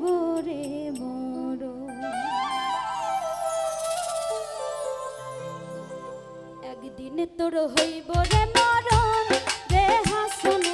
একদিন তোর মর। একদিন তোর হইব রে মরণ রে হাসন